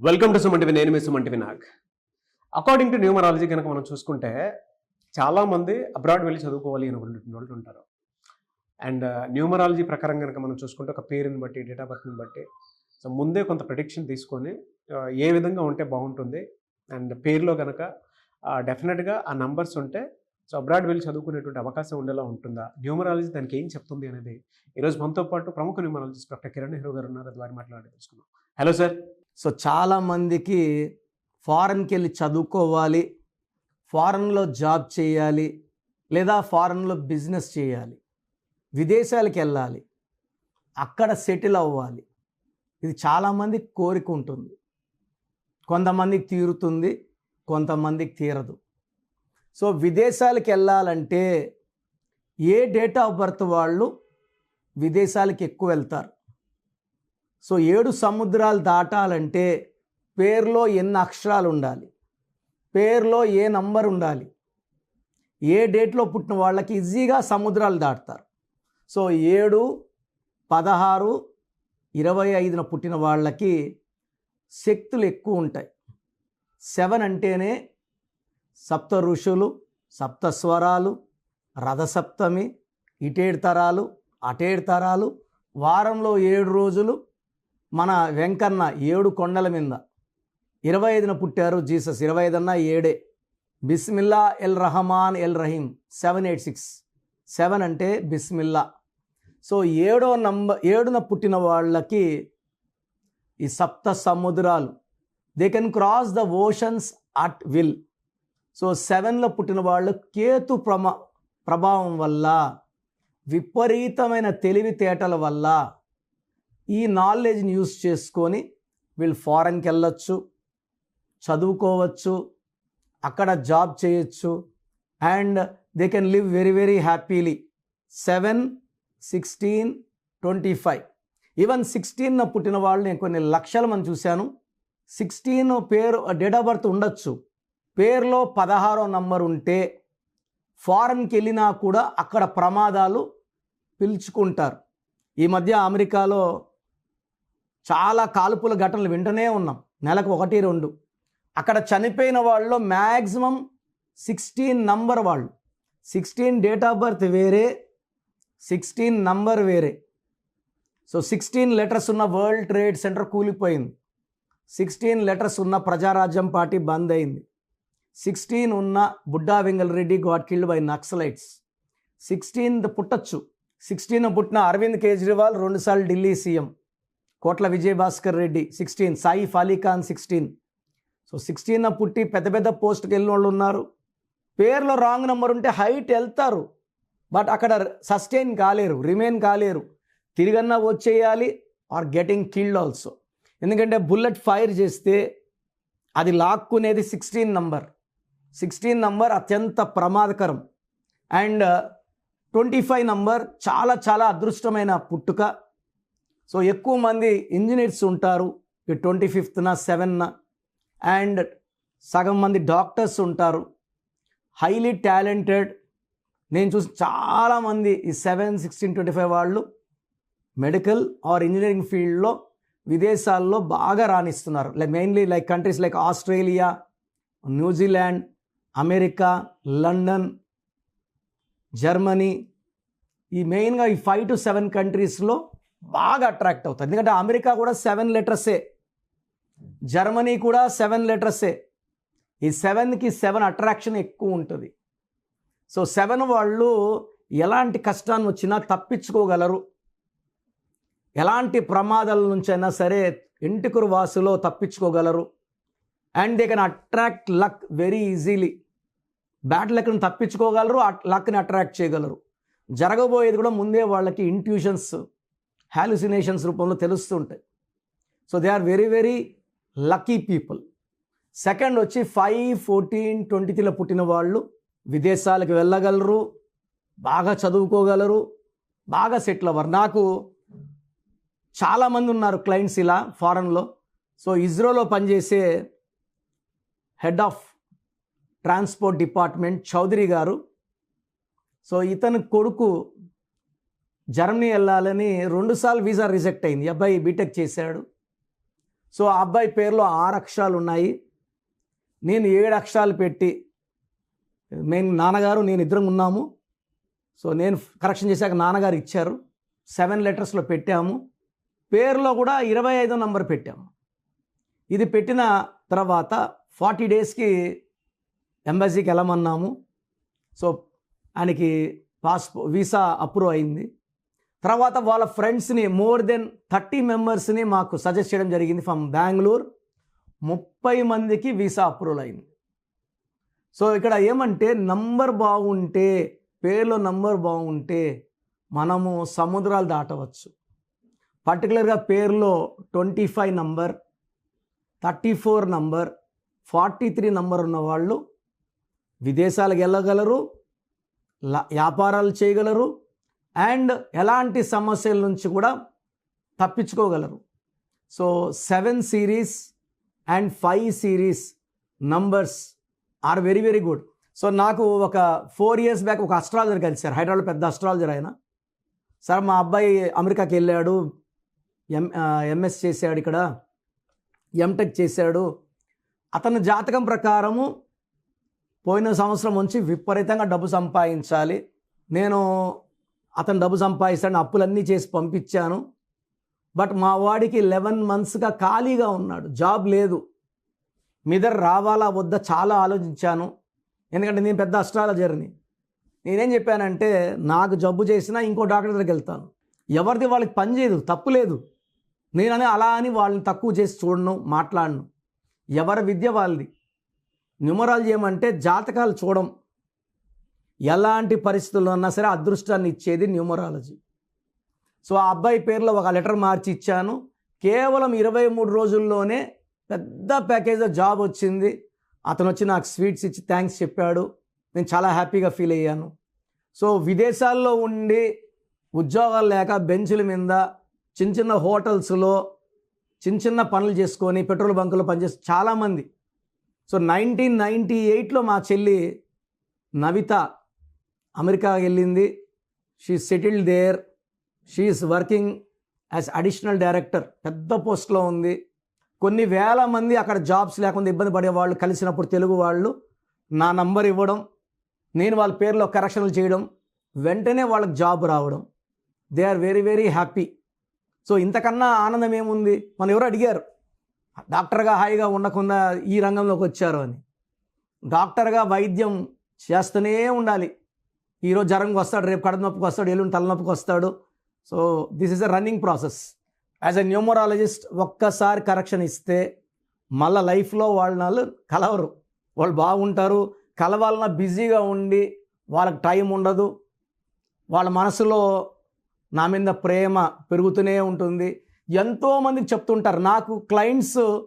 Welcome to సుమంటివి నేను మీ Sumanti Nag. According to numerology కనుక మనం చూసుకుంటే చాలామంది అబ్రాడ్ వెళ్ళి చదువుకోవాలి అనుకుంటున్న వాళ్ళు ఉంటారు. అండ్ న్యూమరాలజీ uh, ప్రకారం కనుక మనం చూసుకుంటే ఒక పేరుని బట్టి డేట్ ఆఫ్ బర్త్ని బట్టి సో ముందే కొంత ప్రొడిక్షన్ తీసుకొని uh, ఏ విధంగా ఉంటే బాగుంటుంది అండ్ పేరులో కనుక uh, డెఫినెట్గా ఆ నంబర్స్ ఉంటే సో అబ్రాడ్ వెళ్ళి చదువుకునేటువంటి అవకాశం ఉండేలా ఉంటుందా? న్యూమరాలజీ దానికి ఏం చెప్తుంది అనేది ఈరోజు మనతో పాటు ప్రముఖ న్యూమరాలజిస్ట్ డాక్టర్ కిరణ్ నెహ్రూ గారు ఉన్నారు అది వారి మాట్లాడి తెలుసుకున్నాం హలో సార్ సో చాలామందికి ఫారెన్కి వెళ్ళి చదువుకోవాలి ఫారెన్లో జాబ్ చేయాలి లేదా ఫారెన్లో బిజినెస్ చేయాలి విదేశాలకు వెళ్ళాలి అక్కడ సెటిల్ అవ్వాలి. ఇది చాలామంది కోరిక ఉంటుంది. కొంతమందికి తీరుతుంది కొంతమందికి తీరదు. సో విదేశాలకు వెళ్ళాలంటే ఏ డేట్ ఆఫ్ బర్త్ వాళ్ళు విదేశాలకు ఎక్కువ వెళ్తారు? సో ఏడు సముద్రాలు దాటాలంటే పేర్లో ఎన్ని అక్షరాలు ఉండాలి? పేర్లో ఏ నంబర్ ఉండాలి? ఏ డేట్లో పుట్టిన వాళ్ళకి ఈజీగా సముద్రాలు దాటుతారు. సో ఏడు పదహారు ఇరవై ఐదున పుట్టిన వాళ్ళకి శక్తులు ఎక్కువ ఉంటాయి. సెవెన్ అంటేనే సప్త ఋషులు సప్త స్వరాలు రథసప్తమి ఇటేడు తరాలు అటేడు తరాలు వారంలో ఏడు రోజులు మన వెంకన్న ఏడు కొండల మీద ఇరవై ఐదున పుట్టారు జీసస్. ఇరవై ఐదన్న ఏడే. బిస్మిల్లా ఎల్ రహమాన్ ఎల్ రహీం సెవెన్ ఎయిట్ సిక్స్. సెవెన్ అంటే బిస్మిల్లా. సో ఏడో నంబర్ ఏడున పుట్టిన వాళ్ళకి ఈ సప్త సముద్రాలు. They can cross the oceans at will so సెవెన్లో పుట్టిన వాళ్ళు కేతు ప్రమా ప్రభావం వల్ల విపరీతమైన తెలివితేటల వల్ల ఈ నాలెడ్జ్ని యూస్ చేసుకొని వీళ్ళు ఫారెన్కి వెళ్ళొచ్చు చదువుకోవచ్చు అక్కడ జాబ్ చేయొచ్చు and they can live very very happily seven sixteen twenty five even sixteen పుట్టిన వాళ్ళు నేను కొన్ని లక్షల మంది చూశాను. సిక్స్టీన్ పేరు డేట్ ఆఫ్ బర్త్ ఉండొచ్చు. పేరులో పదహారో నంబర్ ఉంటే ఫారెన్కి వెళ్ళినా కూడా అక్కడ ప్రమాదాలు పిలుచుకుంటారు. ఈ మధ్య అమెరికాలో చాలా కాల్పుల ఘటనలు వింటూనే ఉన్నాం. నెలకు ఒకటి రెండు. అక్కడ చనిపోయిన వాళ్ళలో మ్యాక్సిమం సిక్స్టీన్ నంబర్ వాళ్ళు. సిక్స్టీన్ డేట్ ఆఫ్ బర్త్ వేరే సిక్స్టీన్ నంబర్ వేరే. సో సిక్స్టీన్ లెటర్స్ ఉన్న వరల్డ్ ట్రేడ్ సెంటర్ కూలిపోయింది. సిక్స్టీన్ లెటర్స్ ఉన్న ప్రజారాజ్యం పార్టీ బంద్ అయింది. సిక్స్టీన్ ఉన్న Budda Vengal Reddy got killed by naxalites. Sixteenth పుట్టచ్చు. Sixteen పుట్టిన అరవింద్ కేజ్రీవాల్ రెండుసార్లు Delhi CM. Kotla Vijayabhaskar Reddy sixteen Saif Ali Khan sixteen. So sixteen పుట్టి పెద్ద పెద్ద పోస్ట్కి వెళ్ళిన వాళ్ళు ఉన్నారు. పేర్లో రాంగ్ నెంబర్ ఉంటే హైట్ వెళ్తారు. బట్ అక్కడ సస్టైన్ కాలేరు రిమైన్ కాలేరు. తిరిగన్నా వచ్చేయాలి ఆర్ గెటింగ్ కిల్డ్ ఆల్సో. ఎందుకంటే బుల్లెట్ ఫైర్ చేస్తే అది లాక్కునేది సిక్స్టీన్ నంబర్. సిక్స్టీన్ నంబర్ అత్యంత ప్రమాదకరం. అండ్ ట్వంటీ ఫైవ్ నంబర్ చాలా చాలా అదృష్టమైన పుట్టుక. సో ఎక్కువ మంది ఇంజనీర్స్ ఉంటారు ఈ ట్వంటీ ఫిఫ్త్న సెవెన్న అండ్ సగం మంది డాక్టర్స్ ఉంటారు. Highly talented. నేను చూసి చాలామంది ఈ సెవెన్ సిక్స్టీన్ ట్వంటీ ఫైవ్ వాళ్ళు మెడికల్ ఆర్ ఇంజనీరింగ్ ఫీల్డ్లో విదేశాల్లో బాగా రాణిస్తున్నారు. Like mainly like countries like Australia New Zealand America London Germany. ఈ మెయిన్గా ఈ ఫైవ్ టు సెవెన్ కంట్రీస్లో బాగా అట్రాక్ట్ అవుతుంది ఎందుకంటే అమెరికా కూడా సెవెన్ లెటర్సే జర్మనీ కూడా సెవెన్ లెటర్సే ఈ సెవెన్కి సెవెన్ అట్రాక్షన్ ఎక్కువ ఉంటుంది. సో సెవెన్ వాళ్ళు ఎలాంటి కష్టాన్ని వచ్చినా తప్పించుకోగలరు. ఎలాంటి ప్రమాదాల నుంచైనా సరే ఇంటికురు వాసులో తప్పించుకోగలరు. And they can attract luck very easily bad లక్ని తప్పించుకోగలరు లక్ని అట్రాక్ట్ చేయగలరు. జరగబోయేది కూడా ముందే వాళ్ళకి ఇంట్యూషన్స్ హాలుసినేషన్స్ రూపంలో తెలుస్తుంటాయి so they are very very lucky people second వచ్చి ఫైవ్ ఫోర్టీన్ ట్వంటీ త్రీలో పుట్టిన వాళ్ళు విదేశాలకు వెళ్ళగలరు బాగా చదువుకోగలరు బాగా సెటిల్ అవ్వరు. నాకు చాలామంది ఉన్నారు క్లయింట్స్ ఇలా ఫారెన్లో సో ఇజ్రోలో పనిచేసే head of transport department Chowdary garu. So ఇతని కొడుకు జర్మనీ వెళ్ళాలని రెండుసార్లు వీసా రిజెక్ట్ అయింది. అబ్బాయి బీటెక్ చేశాడు. సో ఆ అబ్బాయి పేరులో ఆరు అక్షరాలు ఉన్నాయి. నేను ఏడు అక్షరాలు పెట్టి మేము నాన్నగారు నేను ఇద్దరం ఉన్నాము. సో నేను కరెక్షన్ చేశాక నాన్నగారు ఇచ్చారు. సెవెన్ లెటర్స్లో పెట్టాము. పేరులో కూడా ఇరవై ఐదో నంబర్ పెట్టాము. ఇది పెట్టిన తర్వాత ఫార్టీ డేస్కి ఎంబసీకి వెళ్ళమన్నాము. సో ఆయనకి పాస్పో వీసా అప్రూవ్ అయింది. తర్వాత వాళ్ళ ఫ్రెండ్స్ని మోర్ దెన్ థర్టీ మెంబర్స్ని మాకు సజెస్ట్ చేయడం జరిగింది ఫ్రమ్ బెంగళూరు. ముప్పై మందికి వీసా అప్రూవల్ అయింది. సో ఇక్కడ ఏమంటే నంబర్ బాగుంటే పేర్లో నంబర్ బాగుంటే మనము సముద్రాలు దాటవచ్చు. పర్టికులర్గా పేర్లో twenty five number thirty four number forty three number ఉన్న వాళ్ళు విదేశాలకు వెళ్ళగలరు వ్యాపారాలు చేయగలరు అండ్ ఎలాంటి సమస్యల నుంచి కూడా తప్పించుకోగలరు. So seven series and five series numbers are very very good. So నాకు ఒక ఫోర్ ఇయర్స్ బ్యాక్ ఒక అస్ట్రాలజర్ కలిశారు హైదరాబాద్ పెద్ద అస్ట్రాలజర్ ఆయన. సార్ మా అబ్బాయి అమెరికాకి వెళ్ళాడు ఎం ఎంఎస్ చేశాడు ఇక్కడ ఎంటెక్ చేశాడు. అతని జాతకం ప్రకారము పోయిన సంవత్సరం నుంచి విపరీతంగా డబ్బు సంపాదించాలి. నేను అతను డబ్బు సంపాదిస్తాను అప్పులన్నీ చేసి పంపించాను. బట్ మా వాడికి లెవెన్ మంత్స్గా ఖాళీగా ఉన్నాడు. జాబ్ లేదు. మీ దగ్గర రావాలా వద్దా చాలా ఆలోచించాను. ఎందుకంటే నేను పెద్ద అస్ట్రాలజర్ని నేనేం చెప్పానంటే నాకు జబ్బు చేసినా ఇంకో డాక్టర్ దగ్గరికి వెళ్తాను. ఎవరిది వాళ్ళకి పని చేయదు తప్పు లేదు. నేనని అలా అని వాళ్ళని తక్కువ చేసి చూడను మాట్లాడను. ఎవరి విద్య వాళ్ళది. న్యూమరాలజీ ఏమంటే జాతకాలు చూడం. ఎలాంటి పరిస్థితుల్లో ఉన్నా సరే అదృష్టాన్ని ఇచ్చేది న్యూమరాలజీ. సో ఆ అబ్బాయి పేరులో ఒక లెటర్ మార్చి ఇచ్చాను. కేవలం ఇరవై మూడు రోజుల్లోనే పెద్ద ప్యాకేజ్లో జాబ్ వచ్చింది. అతను వచ్చి నాకు స్వీట్స్ ఇచ్చి థ్యాంక్స్ చెప్పాడు. నేను చాలా హ్యాపీగా ఫీల్ అయ్యాను. సో విదేశాల్లో ఉండి ఉద్యోగాలు లేక బెంచుల మీద చిన్న చిన్న హోటల్స్లో చిన్న చిన్న పనులు చేసుకొని పెట్రోల్ బంకులో పనిచేసి చాలామంది. సో నైన్టీన్ నైంటీ ఎయిట్లో మా చెల్లి నవిత అమెరికా వెళ్ళింది. She settled there she's working as additional director పెద్ద పోస్ట్లో ఉంది. కొన్ని వేల మంది అక్కడ జాబ్స్ లేకుండా ఇబ్బంది పడే వాళ్ళు కలిసినప్పుడు తెలుగు వాళ్ళు. నా నంబర్ ఇవ్వడం నేను వాళ్ళ పేరులో కరెక్షన్లు చేయడం వెంటనే వాళ్ళకి జాబ్ రావడం. They are very very happy so ఇంతకన్నా ఆనందం ఏముంది? మనం ఎవరు అడిగారు. డాక్టర్గా హాయిగా ఉండకుండా ఈ రంగంలోకి వచ్చారు అని. డాక్టర్గా వైద్యం చేస్తూనే ఉండాలి. ఈరోజు జ్వరంకి వస్తాడు రేపు కడుపు నొప్పికి వస్తాడు ఎల్లుండి తలనొప్పికి వస్తాడు. So this is a running process as a numerologist ఒక్కసారి కరెక్షన్ ఇస్తే మళ్ళీ లైఫ్లో వాళ్ళు కలవరు. వాళ్ళు బాగుంటారు కలవాలన్నా బిజీగా ఉండి వాళ్ళకి టైం ఉండదు. వాళ్ళ మనసులో నా మీద ప్రేమ పెరుగుతూనే ఉంటుంది. ఎంతోమందికి చెప్తుంటారు నాకు క్లయింట్స్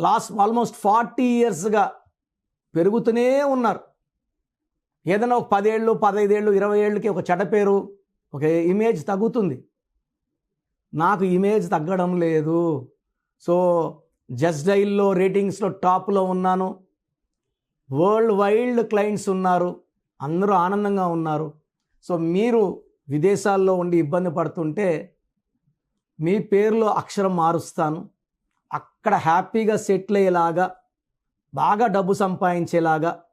లాస్ట్ ఆల్మోస్ట్ ఫార్టీ ఇయర్స్గా పెరుగుతూనే ఉన్నారు. ఏదైనా ఒక పదేళ్ళు పదైదేళ్ళు ఇరవై ఏళ్ళకి ఒక చెడ్డ పేరు ఒక ఇమేజ్ తగ్గుతుంది. నాకు ఇమేజ్ తగ్గడం లేదు. సో జస్ట్ డైల్లో రేటింగ్స్లో టాప్లో ఉన్నాను. వరల్డ్ వైల్డ్ క్లయింట్స్ ఉన్నారు. అందరూ ఆనందంగా ఉన్నారు. సో మీరు విదేశాల్లో ఉండి ఇబ్బంది పడుతుంటే మీ పేరులో అక్షరం మారుస్తాను. అక్కడ హ్యాపీగా సెటిల్ అయ్యేలాగా బాగా డబ్బు సంపాదించేలాగా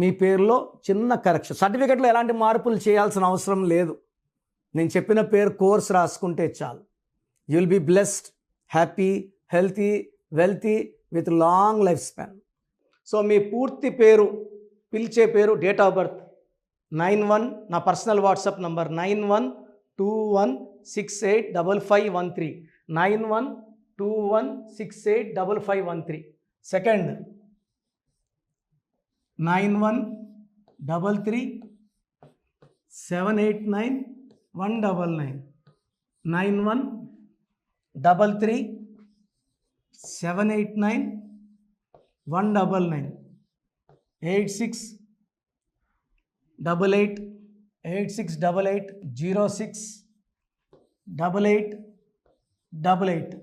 మీ పేరులో చిన్న కరెక్షన్ సర్టిఫికెట్లో ఎలాంటి మార్పులు చేయాల్సిన అవసరం లేదు. నేను చెప్పిన పేరు కోర్స్ రాసుకుంటే చాలు. You will be blessed happy healthy wealthy with long life span so మీ పూర్తి పేరు పిలిచే పేరు date of birth nine one నా personal WhatsApp number nine one two one six eight double five one three nine one two one six eight double five one three second nine one double three seven eight nine one double nine. Nine one double three seven eight nine one double nine. Eight six double eight eight six double eight zero six double eight double eight.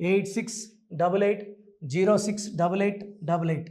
Eight six double eight zero six double eight double eight.